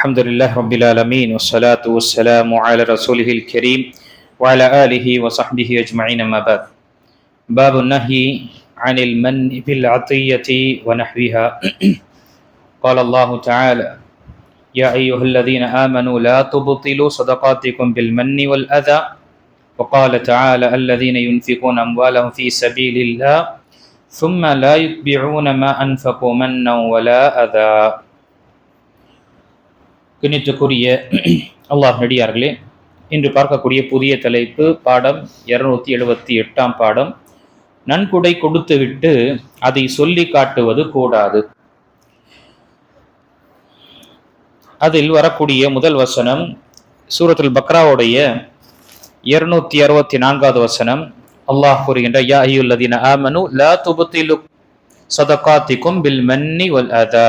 الحمد لله رب العالمين والصلاة والسلام على رسوله الكريم وعلى آله وصحبه أجمعين ما بعد باب النهي عن المن بالعطية ونحوها قال الله تعالى يا أيها الذين آمنوا لا تبطلوا صدقاتكم بالمن والأذى وقال تعالى الذين ينفقون أموالهم في سبيل الله ثم لا يتبعون ما أنفقوا منا ولا أذى கண்ணியத்துக்குரிய அல்லாஹ் நடிகார்களே இன்று பார்க்கக்கூடிய புதிய தலைப்பு பாடம் இருநூத்தி எழுபத்தி எட்டாம் பாடம். நன்கொடை கொடுத்துவிட்டு அதை சொல்லி காட்டுவது கூடாது. அதில் வரக்கூடிய முதல் வசனம் சூரத்தில் பக்ராவுடைய இருநூத்தி அறுபத்தி நான்காவது வசனம். அல்லாஹ் கூறுகின்ற யா ஐயுல்லதீன ஆமனு லா துபத்திலு சதகாத்திக்கும் பில் மன்னி வல் அதா.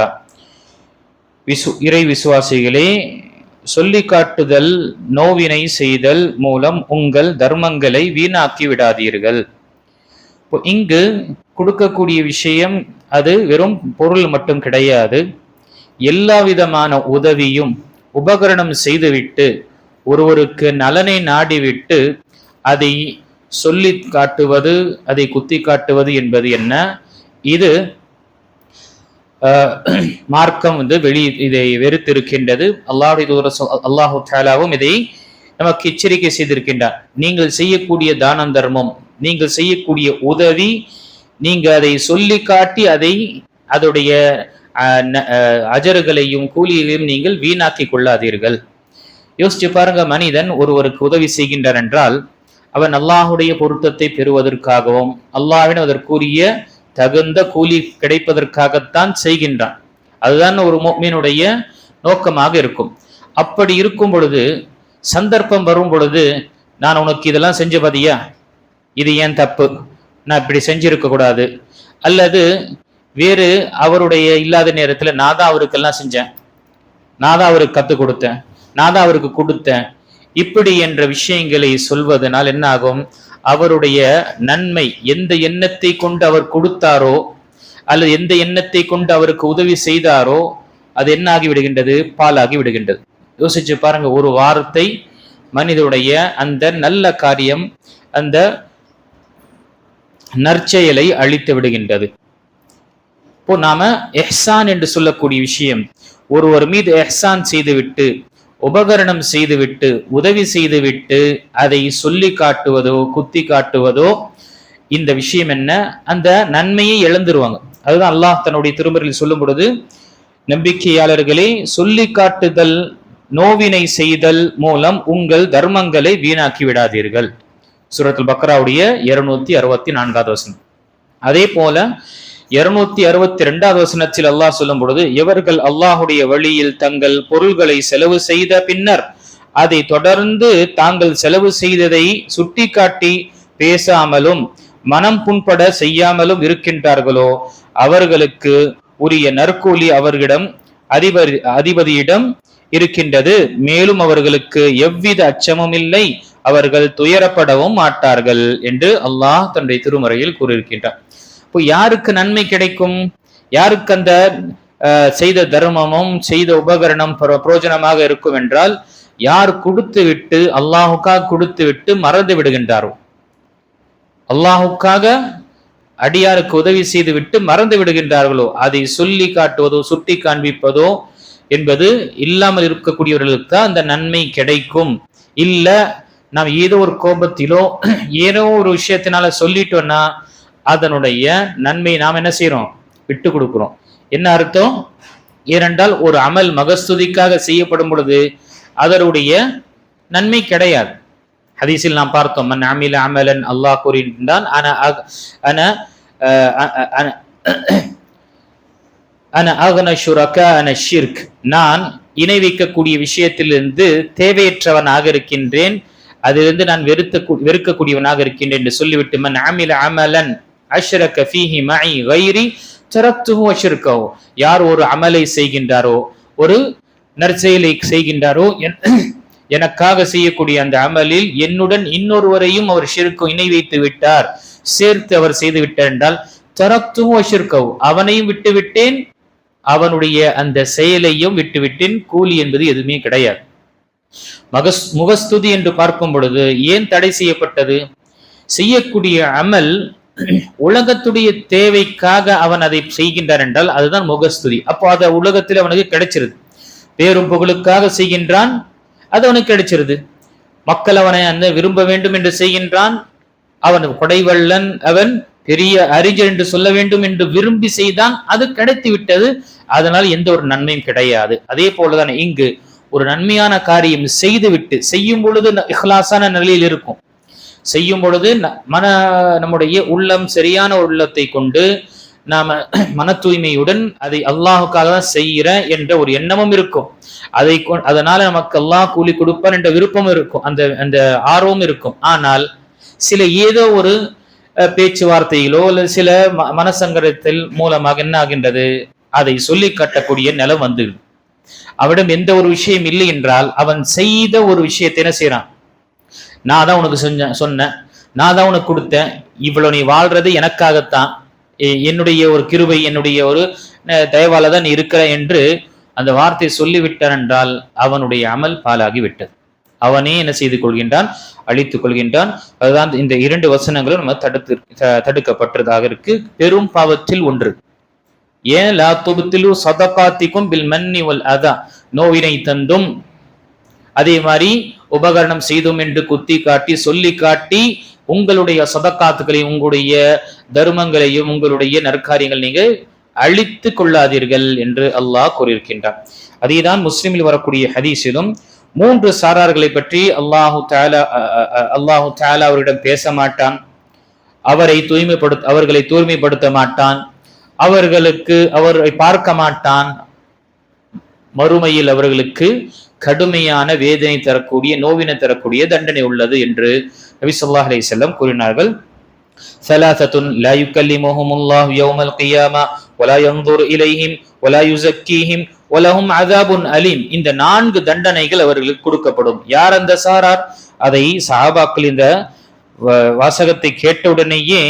விசு இறை விசுவாசிகளே சொல்லி காட்டுதல் நோவினை செய்தல் மூலம் உங்கள் தர்மங்களை வீணாக்கி விடாதீர்கள். இப்போ இங்கு கொடுக்கக்கூடிய விஷயம் அது வெறும் பொருள் மட்டும் கிடையாது. எல்லா விதமான உதவியும் உபகரணம் செய்துவிட்டு ஒருவருக்கு நலனை நாடிவிட்டு அதை சொல்லி காட்டுவது அதை குத்தி காட்டுவது என்பது என்ன? இது மார்க்கம் வந்து வெளி இதை வெறுத்திருக்கின்றது. அல்லாஹுடைய தூர அல்லாஹு தாலாவும் இதை நமக்கு எச்சரிக்கை செய்திருக்கின்றார். நீங்கள் செய்யக்கூடிய தானம் தர்மம் நீங்கள் செய்யக்கூடிய உதவி நீங்க அதை சொல்லி காட்டி அதை அதோடைய அஜர்களையும் கூலியையும் நீங்கள் வீணாக்கி கொள்ளாதீர்கள். யோசிச்சு பாருங்க மனிதன் ஒருவருக்கு உதவி செய்கின்றார் என்றால் அவன் அல்லாஹுடைய பொருத்தத்தை பெறுவதற்காகவும் அல்லாவின் அதற்குரிய தகுந்த கூலி கிடைப்பதற்காகத்தான் செய்கின்றான். அதுதான் ஒரு மீனுடைய நோக்கமாக இருக்கும். அப்படி இருக்கும் பொழுது சந்தர்ப்பம் வரும் பொழுது நான் உனக்கு இதெல்லாம் செஞ்ச பதியா இது ஏன் தப்பு? நான் இப்படி செஞ்சிருக்க கூடாது. அல்லது வேறு அவருடைய இல்லாத நேரத்தில் நான் தான் அவருக்கெல்லாம் செஞ்சேன். நான் தான் அவருக்கு கற்றுக் கொடுத்தேன். நான் தான் அவருக்கு கொடுத்தேன். இப்படி என்ற விஷயங்களை சொல்வதனால் என்ன ஆகும்? அவருடைய நன்மை எந்த எண்ணத்தை கொண்டு அவர் கொடுத்தாரோ அல்லது எந்த எண்ணத்தை கொண்டு அவருக்கு உதவி செய்தாரோ அது என்ன ஆகி விடுகின்றது பாலாகி விடுகின்றது. யோசிச்சு பாருங்க ஒரு வாரத்தை மனிதனுடைய அந்த நல்ல காரியம் அந்த நற்செயலை அழித்து விடுகின்றது. இப்போ நாம எஹ்சான் என்று சொல்லக்கூடிய விஷயம் ஒருவர் மீது எஹ்சான் செய்துவிட்டு உபகரணம் செய்துவிட்டு உதவி செய்துவிட்டு அதை சொல்லி காட்டுவதோ குத்தி காட்டுவதோ இந்த விஷயம் என்ன? அந்த நன்மையை இழந்துருவாங்க. அதுதான் அல்லாஹ் தன்னுடைய திருமறையில் சொல்லும் பொழுது நம்பிக்கையாளர்களே சொல்லி காட்டுதல் நோவினை செய்தல் மூலம் உங்கள் தர்மங்களை வீணாக்கி விடாதீர்கள். சுரத்தில் பக்ராவுடைய இருநூத்தி அறுபத்தி நான்காவது வசனம். அதே போல இருநூத்தி அறுபத்தி ரெண்டாவது வசனத்தில் அல்லாஹ் சொல்லும் பொழுது இவர்கள் அல்லாஹுடைய வழியில் தங்கள் பொருள்களை செலவு செய்த பின்னர் அதை தொடர்ந்து தாங்கள் செலவு செய்ததை சுட்டிக்காட்டி பேசாமலும் மனம் புண்பட செய்யாமலும் இருக்கின்றார்களோ அவர்களுக்கு உரிய நற்கூலி அவர்களிடம் அதிபர் அதிபதியிடம் இருக்கின்றது. மேலும் அவர்களுக்கு எவ்வித அச்சமும் இல்லை. அவர்கள் துயரப்படவும் மாட்டார்கள் என்று அல்லாஹ் தன்னுடைய திருமறையில் கூறியிருக்கின்றார் இப்போ யாருக்கு நன்மை கிடைக்கும்? யாருக்கு அந்த செய்த தர்மமும் செய்த உபகரணம் பிரயோஜனமாக இருக்கும் என்றால் யார் கொடுத்து விட்டு அல்லாஹுக்காக கொடுத்து விட்டு மறந்து விடுகின்றாரோ? அல்லாஹுக்காக அடியாருக்கு உதவி செய்து விட்டு மறந்து விடுகின்றார்களோ? அதை சொல்லி காட்டுவதோ சுட்டி காண்பிப்பதோ என்பது இல்லாமல் இருக்கக்கூடியவர்களுக்கு தான் அந்த நன்மை கிடைக்கும். இல்ல நாம் ஏதோ ஒரு கோபத்திலோ ஏதோ ஒரு விஷயத்தினால சொல்லிட்டோம்னா அதனுடைய நன்மை நாம் என்ன செய்யறோம் விட்டு கொடுக்கிறோம். என்ன அர்த்தம்? ஏனென்றால் ஒரு அமல் மகஸ்துதிக்காக செய்யப்படும் பொழுது அதனுடைய நன்மை கிடையாது. ஹதீஸில் நாம் பார்த்தோம் மன் அமில அமலன் அல்லாஹ் கூறின்றான் அன அன அன அகன ஷுரகா அன ஷிர்க். நான் இணை வைக்கக்கூடிய விஷயத்திலிருந்து தேவையற்றவனாக இருக்கின்றேன். அதிலிருந்து நான் வெறுத்த வெறுக்கக்கூடியவனாக இருக்கின்றேன் என்று சொல்லிவிட்டு மன் அமில அமலன் அஷ்ரக ஃபீஹி மஇ கைரி தரத்துஹு அஷ்ரகஹு யார் ஒரு அமலை செய்கின்றாரோ ஒரு நற்செயலை செய்கின்றாரோ எனக்காக செய்யக்கூடிய அந்த அமலில் என்னுடன் இன்னொருவரையும் அவர் ஷிருக்கு இணை வைத்து விட்டார். சேர்த்து அவர் செய்து விட்டார் என்றால் தரத்துஹு அஷ்ரகஹு அவனையும் விட்டுவிட்டேன் அவனுடைய அந்த செயலையும் விட்டுவிட்டேன் கூலி என்பது எதுவுமே கிடையாது. மகஸ் முகஸ்துதி என்று பார்க்கும் பொழுது ஏன் தடை செய்யப்பட்டது? செய்யக்கூடிய அமல் உலகத்துடைய தேவைக்காக அவன் அதை செய்கின்றான் என்றால் அதுதான் முகஸ்துதி. அப்போ அதை உலகத்தில் அவனுக்கு கிடைச்சிருது. பேரும் புகழுக்காக செய்கின்றான் அது அவனுக்கு கிடைச்சிருது. மக்கள் அவனை அந்த விரும்ப வேண்டும் என்று செய்கின்றான். அவன் கொடைவள்ளன் அவன் பெரிய அறிஞர் என்று சொல்ல வேண்டும் என்று விரும்பி செய்தான். அது கிடைத்து விட்டது. அதனால் எந்த ஒரு நன்மையும் கிடையாது. அதே போலதான் இங்கு ஒரு நன்மையான காரியம் செய்துவிட்டு செய்யும் பொழுது இஹ்லாசான நிலையில் இருக்கும். செய்யும் பொழுது ந- மன நம்முடைய உள்ளம் சரியான உள்ளத்தை கொண்டு நாம மன தூய்மையுடன் அதை அல்லாஹுக்காக தான் செய்கிறேன் என்ற ஒரு எண்ணமும் இருக்கும். அதை அதனால நமக்கு அல்லாஹ் கூலி கொடுப்பான் என்ற விருப்பம் இருக்கும். அந்த அந்த ஆர்வம் இருக்கும். ஆனால் சில ஏதோ ஒரு பேச்சுவார்த்தையிலோ அல்லது சில ம- மனசங்கரத்தில் மூலமாக என்ன ஆகின்றது? அதை சொல்லி காட்டக்கூடிய நிலம் வந்து அவனிடம் எந்த ஒரு விஷயம் இல்லை என்றால் அவன் செய்த ஒரு விஷயத்தை என்ன செய்யறான் நான் தான் உனக்கு செஞ்சேன் சொன்னேன். நான் தான் உனக்கு கொடுத்தேன். இவ்வளோ நீ வாழ்றது எனக்காகத்தான். என்னுடைய ஒரு கிருவை என்னுடைய ஒரு தயவால தான் நீ இருக்கிற என்று அந்த வார்த்தை சொல்லிவிட்டான் என்றால் அவனுடைய அமல் பாலாகி விட்டது அவனே என்ன செய்து கொள்கின்றான் அழித்துக் கொள்கின்றான். அதுதான் இந்த இரண்டு வசனங்களும் நம்ம தடுத்து த- தடுக்கப்பட்டதாக இருக்கு. பெரும் பாவத்தில் ஒன்று. ஏன்? லா துபத்திலு சதகாத்திக்கும் பில் மன்னி வல் அதா. நோவினை தந்தும் அதே மாதிரி உபகரணம் செய்தோம் என்று குத்தி காட்டி சொல்லி காட்டி உங்களுடைய சதக்காத்துகளையும் உங்களுடைய தர்மங்களையும் உங்களுடைய நற்காரியங்கள் நீங்க அழித்து கொள்ளாதீர்கள் என்று அல்லாஹ் கூறியிருக்கின்றான். அதேதான் முஸ்லிமில் வரக்கூடிய ஹதீஸிலும் மூன்று சாரார்களை பற்றி அல்லாஹு தாலா அல்லாஹு தாலா அவரிடம் பேச மாட்டான். அவரை தூய்மைப்படுத்த அவர்களை தூய்மைப்படுத்த மாட்டான். அவர்களுக்கு அவரை பார்க்க மாட்டான். மறுமையில் அவர்களுக்கு கடுமையான வேதனை தரக்கூடிய நோவினை தரக்கூடிய தண்டனை உள்ளது என்று நபி ஸல்லல்லாஹு அலைஹி வஸல்லம் கூறினார்கள் ثلاثة لا يكلمهم الله يوم القيامة ولا ينظر إليهم ولا يزكيهم ولهم عذاب أليم இந்த நான்கு தண்டனைகள் அவர்களுக்கு கொடுக்கப்படும் யார் அந்த சாரார் அதை சஹாபாக்கள் இந்த வ- வாசகத்தை கேட்டவுடனேயே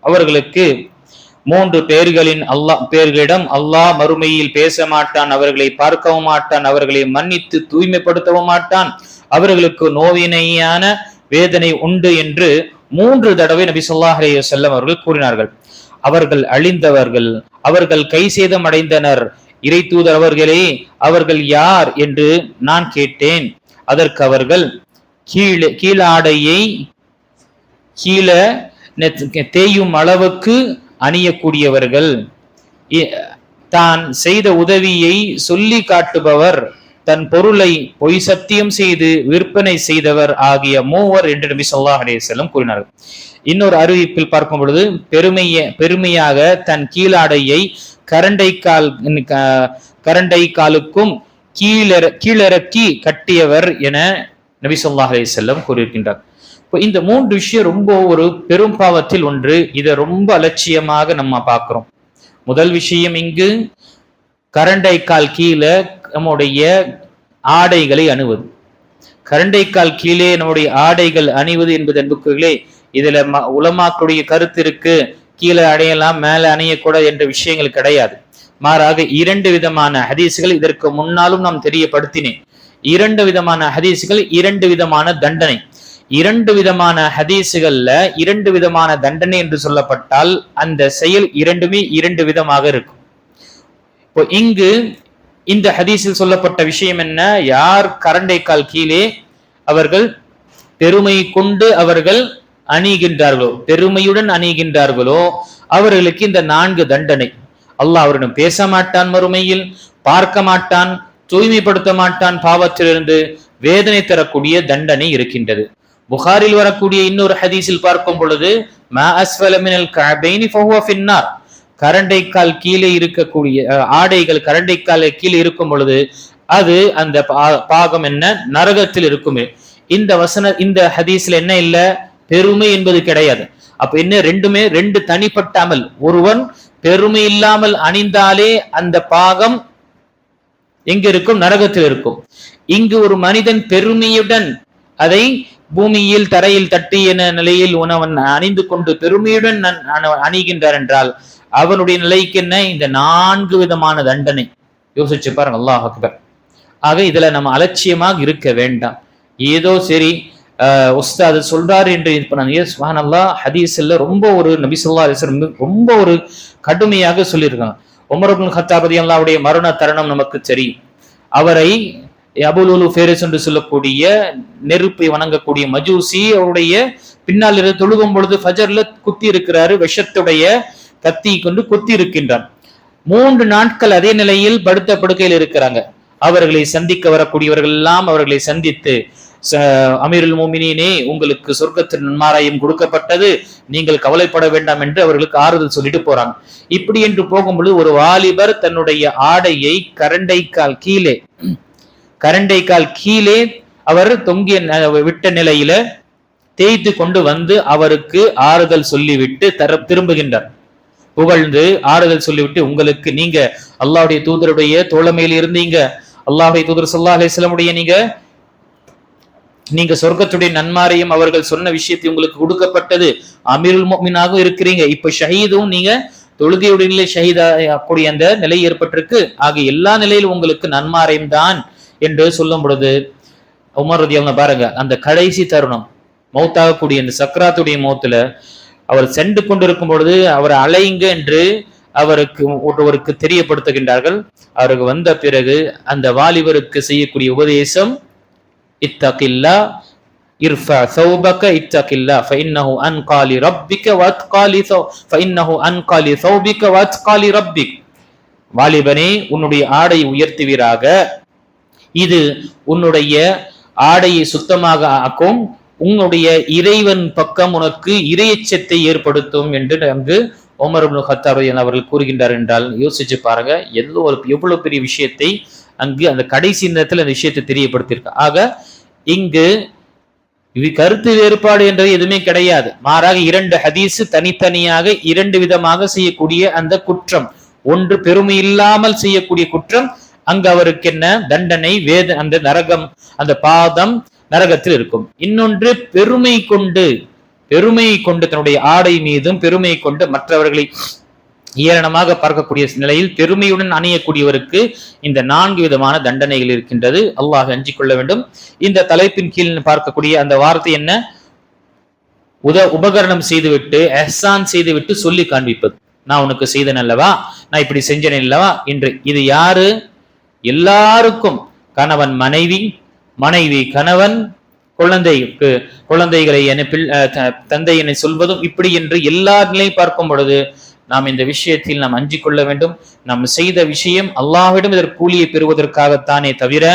அவர்களுக்கு மூன்று பேர்களின் அல்லாஹ் பேர்களிடம் அல்லாஹ் மறுமையில் பேச மாட்டான் அவர்களை பார்க்கவும் மாட்டான் அவர்களை மன்னித்து தூய்மைப்படுத்தவும் மாட்டான். அவர்களுக்கு நோவினையான வேதனை உண்டு என்று மூன்று தடவை நபி ஸல்லல்லாஹு அலைஹி அவர்கள் கூறினார்கள். அவர்கள் அழிந்தவர்கள் அவர்கள் கை சேதம் அடைந்தனர். இறை தூதர் அவர்களே அவர்கள் யார் என்று நான் கேட்டேன். அதற்கு அவர்கள் கீழே கீழாடையை கீழே நெத்- தேயும் அளவுக்கு அணியக்கூடியவர்கள். தான் செய்த உதவியை சொல்லி காட்டுபவர் தன் பொருளை பொய் சத்தியம் செய்து விற்பனை செய்தவர் ஆகிய மூவர் என்று நபி சொல்லா அலைஹி கூறினார்கள். இன்னொரு அறிவிப்பில் பார்க்கும் பொழுது பெருமைய பெருமையாக தன் கீழாடையை கரண்டை கால் க- கரண்டை காலுக்கும் கீழற கீழிறக்கி கட்டியவர் என நபி சொல்லா அலேசல்லம் கூறியிருக்கின்றார். இப்போ இந்த மூன்று விஷயம் ரொம்ப ஒரு பெரும் பாவத்தில் ஒன்று. இதை ரொம்ப அலட்சியமாக நம்ம பார்க்குறோம். முதல் விஷயம் இங்கு கரண்டைக்கால் கீழே நம்முடைய ஆடைகளை அணுவது. கரண்டைக்கால் கீழே நம்முடைய ஆடைகள் அணிவது என்பது அன்புக்குகளே இதுல ம- உலமாக்களுடைய கருத்து இருக்கு. கீழே அடையலாம் மேலே அணியக்கூடாது என்ற விஷயங்கள் கிடையாது. மாறாக இரண்டு விதமான ஹதீஸுகள் இதற்கு முன்னாலும் நாம் தெரியப்படுத்தினேன். இரண்டு விதமான ஹதீஸுகள் இரண்டு விதமான தண்டனை. இரண்டு விதமான ஹதீஸுகள்ல இரண்டு விதமான தண்டனை என்று சொல்லப்பட்டால் அந்த செயல் இரண்டுமே இரண்டு விதமாக இருக்கும். இப்போ இங்கு இந்த ஹதீஸில் சொல்லப்பட்ட விஷயம் என்ன? யார் கரண்டைக்கால் கீழே அவர்கள் பெருமை கொண்டு அவர்கள் அணிகின்றார்களோ பெருமையுடன் அணிகின்றார்களோ அவர்களுக்கு இந்த நான்கு தண்டனை. அல்லாஹ் அவரிடம் பேச மாட்டான் மறுமையில் பார்க்க மாட்டான் தூய்மைப்படுத்த மாட்டான் பாவத்திலிருந்து வேதனை தரக்கூடிய தண்டனை இருக்கின்றது. புகாரில் வரக்கூடிய இன்னொரு ஹதீஸில் பார்க்கும் பொழுது மா அஸ்வல மினல் ஃபஹுவ ஃபின்னார். கரண்டைக்கால் கீழே இருக்கக்கூடிய ஆடைகள் ஆடைகள் கரண்டைக்கால் கீழே இருக்கும் பொழுது அது அந்த பா- பாகம் என்ன? நரகத்தில் இருக்குமே. இந்த வசன இந்த ஹதீஸ்ல என்ன இல்ல? பெருமை என்பது கிடையாது. அப்ப என்ன? ரெண்டுமே ரெண்டு தனிப்பட்ட அமல். ஒருவன் பெருமை இல்லாமல் அணிந்தாலே அந்த பாகம் எங்க இருக்கும்? நரகத்தில் இருக்கும். இங்கு ஒரு மனிதன் பெருமையுடன் அதை பூமியில் தரையில் தட்டி என நிலையில் உணவன் அணிந்து கொண்டு பெருமையுடன் அணிகின்றார் என்றால் அவனுடைய நிலைக்கு என்ன? இந்த நான்கு விதமான தண்டனை. யோசிச்சு பாருங்க அல்லாஹ் அக்பர். ஆக இதுல நம்ம அலட்சியமாக இருக்க வேண்டாம். ஏதோ சரி ஆஹ் உஸ்தாது சொல்றாரு என்று இப்ப நான் சுஹான் அல்லா ஹதீஸ்ல ரொம்ப ஒரு நபிசுல்லா அலிஸ்லம் ரொம்ப ஒரு கடுமையாக சொல்லியிருக்காங்க. உமரபுல் ஹத்தாபதி அல்லாவுடைய மரண தருணம் நமக்கு தெரியும். அவரை அபுலுலு ஃபேரிஸ் என்று சொல்லக்கூடிய நெருப்பை வணங்கக்கூடிய மஜூசி அவருடைய பின்னால் இருந்து தொழுகும் பொழுது ஃபஜர்ல குத்தி இருக்கிறாரு விஷத்துடைய கத்தி கொண்டு குத்தி இருக்கின்றான் மூன்று நாட்கள் அதே நிலையில் படுத்த படுக்கையில் இருக்கிறாங்க. அவர்களை சந்திக்க வரக்கூடியவர்கள் எல்லாம் அவர்களை சந்தித்து ச- அமீருல் மோமினே உங்களுக்கு சொர்க்கத்தின் நன்மாராயம் கொடுக்கப்பட்டது நீங்கள் கவலைப்பட வேண்டாம் என்று அவர்களுக்கு ஆறுதல் சொல்லிட்டு போறாங்க. இப்படி என்று போகும்பொழுது ஒரு வாலிபர் தன்னுடைய ஆடையை கரண்டைக்கால் கீழே கரண்டைக்கால் கீழே அவர் தொங்கிய ந- விட்ட நிலையில தேய்த்து கொண்டு வந்து அவருக்கு ஆறுதல் சொல்லிவிட்டு தர திரும்புகின்றார். புகழ்ந்து ஆறுதல் சொல்லிவிட்டு உங்களுக்கு நீங்க அல்லாவுடைய தூதருடைய தோழமையில் இருந்தீங்க. அல்லாஹுடைய தூதர் சொல்லா அலிஸ்லமுடைய நீங்க நீங்க சொர்க்கத்துடைய நன்மாரையும் அவர்கள் சொன்ன விஷயத்தை உங்களுக்கு கொடுக்கப்பட்டது. அமீருல் மோமினாக இருக்கிறீங்க. இப்ப ஷஹீதும் நீங்க தொழுகையுடைய நிலை ஷஹீதாக்கூடிய அந்த நிலை ஏற்பட்டிருக்கு. ஆகிய எல்லா நிலையிலும் உங்களுக்கு நன்மாரையும் தான் என்று சொல்லும் பொழுது உமர் ரதி பாருங்க அந்த கடைசி தருணம் மௌத்தாகக்கூடிய இந்த சக்கராத்துடைய மௌத்துல அவர் சென்று கொண்டிருக்கும் பொழுது அவர் அலையுங்க என்று அவருக்கு ஒருவருக்கு தெரியப்படுத்துகின்றார்கள் அவருக்கு வந்த பிறகு அந்த வாலிபருக்கு செய்யக்கூடிய உபதேசம் இத்தகில்லா இர்ஃபா ثوبك اتق الله فإنه أنقى لربك وأتقى لثو فإنه أنقى لثوبك وأتقى لربك வாலிபனே உன்னுடைய ஆடை உயர்த்துவீராக இது உன்னுடைய ஆடையை சுத்தமாக ஆக்கும் உன்னுடைய இறைவன் பக்கம் உனக்கு இரையச்சத்தை ஏற்படுத்தும் என்று அங்கு ஓமர் இப்னு கத்தாப் அவர்கள் கூறுகின்றார் என்றால் யோசிச்சு பாருங்க எவ்வளோ ஒரு எவ்வளவு பெரிய விஷயத்தை அங்கு அந்த கடைசி நேரத்தில் அந்த விஷயத்தை தெரியப்படுத்தியிருக்க. ஆக இங்கு இது கருத்து வேறுபாடு என்றது எதுவுமே கிடையாது. மாறாக இரண்டு ஹதீஸ் தனித்தனியாக இரண்டு விதமாக செய்யக்கூடிய அந்த குற்றம். ஒன்று பெருமை இல்லாமல் செய்யக்கூடிய குற்றம் அங்கு அவருக்கு என்ன தண்டனை வேத அந்த நரகம் அந்த பாதம் நரகத்தில் இருக்கும். இன்னொன்று பெருமை கொண்டு பெருமை கொண்டு தன்னுடைய ஆடை மீதும் பெருமை கொண்டு மற்றவர்களை ஏளனமாக பார்க்கக்கூடிய நிலையில் பெருமையுடன் அணியக்கூடியவருக்கு இந்த நான்கு விதமான தண்டனைகள் இருக்கின்றது. அல்லாஹ் அஞ்சிக் கொள்ள வேண்டும். இந்த தலைப்பின் கீழ் பார்க்கக்கூடிய அந்த வார்த்தை என்ன? உத உபகரணம் செய்துவிட்டு எஹ்சான் செய்துவிட்டு சொல்லி காண்பிப்பது. நான் உனக்கு செய்தேன் அல்லவா? நான் இப்படி செஞ்சேன் அல்லவா? என்று இது யாரு? எல்லாருக்கும் கணவன் மனைவி மனைவி கணவன் குழந்தைக்கு குழந்தைகளை என தந்தை என்னை சொல்வதும் இப்படி என்று எல்லா நிலையும் பார்க்கும் பொழுது நாம் இந்த விஷயத்தில் நாம் அஞ்சிக் கொள்ள வேண்டும். நாம் செய்த விஷயம் அல்லாவிடம் இதற்கு கூலியை பெறுவதற்காகத்தானே தவிர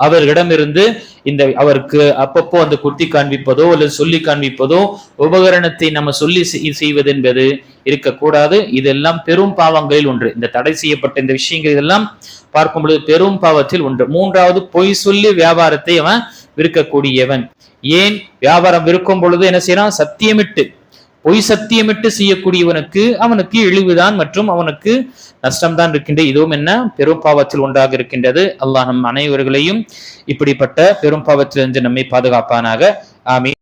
அவர்களிடமிருந்து இந்த அவருக்கு அப்பப்போ அந்த குத்தி காண்பிப்பதோ அல்லது சொல்லி காண்பிப்பதோ உபகரணத்தை நம்ம சொல்லி செய்- செய்வது என்பது இருக்கக்கூடாது. இதெல்லாம் பெரும் பாவங்களில் ஒன்று. இந்த தடை செய்யப்பட்ட இந்த விஷயங்கள் இதெல்லாம் பார்க்கும் பொழுது பெரும் பாவத்தில் ஒன்று. மூன்றாவது பொய் சொல்லி வியாபாரத்தை அவன் விற்கக்கூடியவன். ஏன்? வியாபாரம் விற்கும் பொழுது என்ன செய்யறான்? சத்தியமிட்டு பொய் சத்தியமிட்டு செய்யக்கூடியவனுக்கு அவனுக்கு இழிவுதான் மற்றும் அவனுக்கு நஷ்டம்தான் இருக்கின்ற. இதுவும் என்ன பெரும் பாவத்தில் ஒன்றாக இருக்கின்றது. அல்லாஹ் நம் அனைவர்களையும் இப்படிப்பட்ட பெரும் பாவத்திலிருந்து நம்மை பாதுகாப்பானாக. ஆமீ